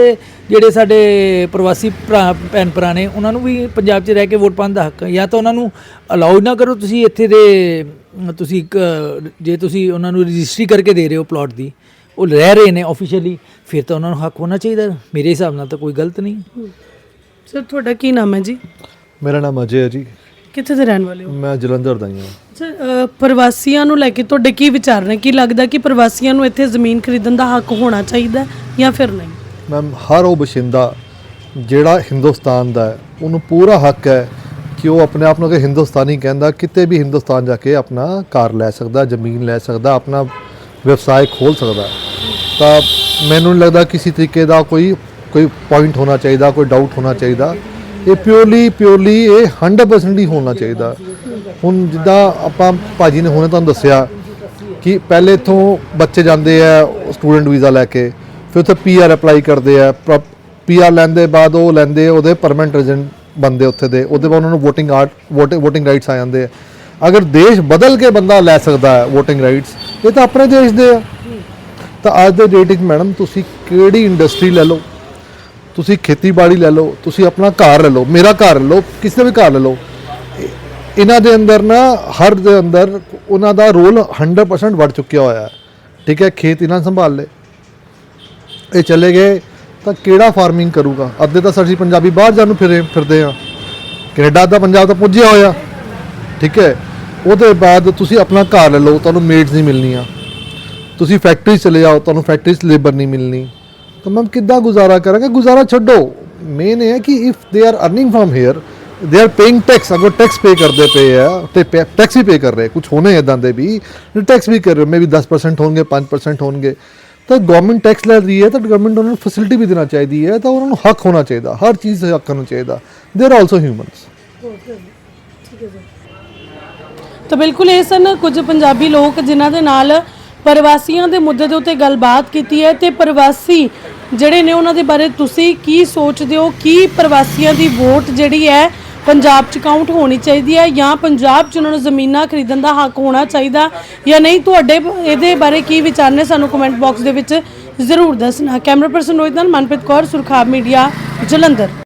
ਜਿਹੜੇ ਸਾਡੇ ਪ੍ਰਵਾਸੀ ਭਰਾ ਭੈਣ ਭਰਾ ਨੇ ਉਹਨਾਂ ਨੂੰ ਵੀ ਪੰਜਾਬ 'ਚ ਰਹਿ ਕੇ ਵੋਟ ਪਾਉਣ ਦਾ ਹੱਕ ਹੈ। ਜਾਂ ਤਾਂ ਉਹਨਾਂ ਨੂੰ ਅਲਾਉ ਨਾ ਕਰੋ ਤੁਸੀਂ ਇੱਥੇ ਦੇ ਤੁਸੀਂ ਇੱਕ, ਜੇ ਤੁਸੀਂ ਉਹਨਾਂ ਨੂੰ ਰਜਿਸਟਰੀ ਕਰਕੇ ਦੇ ਰਹੇ ਹੋ ਪਲਾਟ ਦੀ ਉਹ ਰਹਿ ਰਹੇ ਨੇ ਆਫੀਸ਼ੀਅਲੀ ਫਿਰ ਤਾਂ ਉਹਨਾਂ ਨੂੰ ਹੱਕ ਹੋਣਾ ਚਾਹੀਦਾ। ਮੇਰੇ ਹਿਸਾਬ ਨਾਲ ਤਾਂ ਕੋਈ ਗਲਤ ਨਹੀਂ। ਸਰ ਤੁਹਾਡਾ ਕੀ ਨਾਮ ਹੈ ਜੀ? ਮੇਰਾ ਨਾਮ ਅਜੇ ਹੈ ਜੀ। ਕਿੱਥੇ ਦੇ ਰਹਿਣ ਵਾਲੇ ਹੋ? ਮੈਂ ਜਲੰਧਰ ਦਾ ਹੀ ਹਾਂ। ਸਰ ਪ੍ਰਵਾਸੀਆਂ ਨੂੰ ਲੈ ਕੇ ਤੁਹਾਡੇ ਕੀ ਵਿਚਾਰ ਨੇ? ਕੀ ਲੱਗਦਾ ਕਿ ਪ੍ਰਵਾਸੀਆਂ ਨੂੰ ਇੱਥੇ ਜ਼ਮੀਨ ਖਰੀਦਣ ਦਾ ਹੱਕ ਹੋਣਾ ਚਾਹੀਦਾ ਜਾਂ ਫਿਰ ਨਹੀਂ? ਮੈਮ, ਹਰ ਉਹ ਬਸ਼ਿੰਦਾ ਜਿਹੜਾ ਹਿੰਦੁਸਤਾਨ ਦਾ ਹੈ, ਉਹਨੂੰ ਪੂਰਾ ਹੱਕ ਹੈ ਕਿ ਉਹ ਆਪਣੇ ਆਪ ਨੂੰ ਕਿ ਹਿੰਦੁਸਤਾਨੀ ਕਹਿੰਦਾ, ਕਿਤੇ ਵੀ ਹਿੰਦੁਸਤਾਨ ਜਾ ਕੇ ਆਪਣਾ ਘਰ ਲੈ ਸਕਦਾ, ਜ਼ਮੀਨ ਲੈ ਸਕਦਾ, ਆਪਣਾ ਵਿਵਸਾय ਖੋਲ ਸਕਦਾ। ਤਾਂ ਮੈਨੂੰ ਨਹੀਂ ਲੱਗਦਾ ਕਿਸੇ ਤਰੀਕੇ ਦਾ ਕੋਈ ਕੋਈ ਪੁਆਇੰਟ ਹੋਣਾ ਚਾਹੀਦਾ, ਕੋਈ ਡਾਊਟ ਹੋਣਾ ਚਾਹੀਦਾ। ਇਹ ਪਿਓਰਲੀ ਪਿਓਰਲੀ ਇਹ 100% ਹੀ ਹੋਣਾ ਚਾਹੀਦਾ। ਹੁਣ ਜਿੱਦਾਂ ਆਪਾਂ ਭਾਜੀ ਨੇ ਹੁਣੇ ਤੁਹਾਨੂੰ ਦੱਸਿਆ ਕਿ ਪਹਿਲੇ ਇਥੋਂ ਬੱਚੇ ਜਾਂਦੇ ਆ ਸਟੂਡੈਂਟ ਵੀਜ਼ਾ ਲੈ ਕੇ, ਫਿਰ ਉੱਥੇ ਪੀਆਰ ਅਪਲਾਈ ਕਰਦੇ ਆ ਪੀਆਰ ਲੈਣ ਦੇ ਬਾਅਦ ਉਹ ਲੈਂਦੇ, ਉਹਦੇ ਪਰਮਨੈਂਟ ਰੈਜ਼ੀਡੈਂਟ ਬੰਦੇ ਉੱਥੇ ਦੇ, ਉਹਦੇ ਬਾਅਦ ਉਹਨਾਂ ਨੂੰ VOTING ਆਰਟ VOTING ਰਾਈਟਸ ਆ ਜਾਂਦੇ ਆ। ਅਗਰ ਦੇਸ਼ ਬਦਲ ਕੇ ਬੰਦਾ ਲੈ ਸਕਦਾ ਹੈ VOTING ਰਾਈਟਸ ਇਹ ਤਾਂ ਆਪਣੇ ਦੇਸ਼ ਦੇ ਆ। ਤਾਂ ਅੱਜ ਦੇ ਡੇਟ ਵਿੱਚ ਮੈਡਮ ਤੁਸੀਂ ਕਿਹੜੀ ਇੰਡਸਟਰੀ ਲੈ ਲਓ? ਤੁਸੀਂ ਖੇਤੀਬਾੜੀ ਲੈ ਲਓ, ਤੁਸੀਂ ਆਪਣਾ ਘਰ ਲੈ ਲਓ, ਮੇਰਾ ਘਰ ਲੈ ਲਓ, ਕਿਸੇ ਦਾ ਵੀ ਘਰ ਲੈ ਲਓ। ਇਹਨਾਂ ਦੇ ਅੰਦਰ ਨਾ ਹਰ ਦੇ ਅੰਦਰ ਉਹਨਾਂ ਦਾ ਰੋਲ 100% ਵੱਧ ਚੁੱਕਿਆ ਹੋਇਆ ਹੈ। ਠੀਕ ਹੈ, ਖੇਤ ਇਹਨਾਂ ਸੰਭਾਲ ਲੈ ਇਹ ਚਲੇ ਗਏ, ਤਾਂ ਕਿਹੜਾ ਫਾਰਮਿੰਗ ਕਰੂਗਾ? ਅੱਧੇ ਤਾਂ ਅਸੀਂ ਪੰਜਾਬੀ ਬਾਹਰ ਜਾਣ ਨੂੰ ਫਿਰੇ, ਫਿਰਦੇ ਆ ਕੈਨੇਡਾ ਦਾ ਪੰਜਾਬ ਤਾਂ ਪੁੱਜਿਆ ਹੋਇਆ। ਠੀਕ ਹੈ, ਉਹਦੇ ਬਾਅਦ ਤੁਸੀਂ ਆਪਣਾ ਘਰ ਲੈ ਲਓ, ਤੁਹਾਨੂੰ ਮੇਡਸ ਨਹੀਂ ਮਿਲਣੀਆਂ। ਤੁਸੀਂ ਫੈਕਟਰੀ ਚਲੇ ਜਾਓ, ਤੁਹਾਨੂੰ ਫੈਕਟਰੀ 'ਚ ਲੇਬਰ ਨਹੀਂ ਮਿਲਣੀ। ਤਾਂ ਮੈਮ ਕਿੱਦਾਂ ਗੁਜ਼ਾਰਾ ਕਰਾਂਗੇ? ਗੁਜ਼ਾਰਾ ਛੱਡੋ। ਮੇਨ ਇਹ ਹੈ ਕਿ if they are earning from here they are paying tax ਅਗਰ ਟੈਕਸ ਪੇ ਕਰਦੇ ਪਏ ਆ ਤੇ ਟੈਕਸ ਵੀ ਪੇ ਕਰ ਰਹੇ ਕੁਝ ਹੋਣੇ ਇਦਾਂ ਦੇ ਵੀ ਟੈਕਸ ਵੀ ਕਰ ਰਹੇ ਮੇ 10% ਹੋਣਗੇ 5% ਹੋਣਗੇ। ਤਾਂ ਗਵਰਨਮੈਂਟ ਟੈਕਸ ਲੈ ਰਹੀ ਹੈ, ਤਾਂ ਗਵਰਨਮੈਂਟ ਉਹਨਾਂ ਨੂੰ ਫੈਸਿਲਿਟੀ ਵੀ ਦੇਣਾ ਚਾਹੀਦੀ ਹੈ, ਤਾਂ ਉਹਨਾਂ ਨੂੰ ਹੱਕ ਹੋਣਾ ਚਾਹੀਦਾ, ਹਰ ਚੀਜ਼ ਹੱਕ ਹੋਣਾ ਚਾਹੀਦਾ। ਦੇ ਆਰ ਆਲਸੋ ਹਿਊਮਨਸ ਤਾਂ ਬਿਲਕੁਲ ਇਹ ਸਨ ਕੁਝ ਪੰਜਾਬੀ ਲੋਕ ਜਿਨ੍ਹਾਂ ਦੇ ਨਾਲ ਪ੍ਰਵਾਸੀਆਂ ਦੇ ਮੁੱਦੇ ਦੇ ਉੱਤੇ ਗੱਲਬਾਤ ਕੀਤੀ ਹੈ ਤੇ ਪ੍ਰਵਾਸੀ ਜਿਹੜੇ ਨੇ ਉਹਨਾਂ ਦੇ ਬਾਰੇ ਤੁਸੀਂ ਕੀ ਸੋਚਦੇ ਹੋ? ਕੀ ਪ੍ਰਵਾਸੀਆਂ ਦੀ ਵੋਟ ਜਿਹੜੀ ਹੈ ਪੰਜਾਬ 'ਚ ਕਾਊਂਟ ਹੋਣੀ ਚਾਹੀਦੀ ਹੈ ਜਾਂ ਪੰਜਾਬ 'ਚ ਉਹਨਾਂ ਨੂੰ ਜ਼ਮੀਨਾਂ ਖਰੀਦਣ ਦਾ ਹੱਕ ਹੋਣਾ ਚਾਹੀਦਾ ਜਾਂ ਨਹੀਂ? ਤੁਹਾਡੇ ਇਹਦੇ ਬਾਰੇ ਕੀ ਵਿਚਾਰ ਨੇ? ਸਾਨੂੰ ਕਮੈਂਟ ਬਾਕਸ ਦੇ ਵਿੱਚ ਜ਼ਰੂਰ ਦੱਸਣਾ। ਕੈਮਰਾ ਪਰਸਨ ਰੋਹਿਤ ਨਾਲ ਮਨਪ੍ਰੀਤ ਕੌਰ, ਸੁਰਖਾਬ ਮੀਡੀਆ, ਜਲੰਧਰ।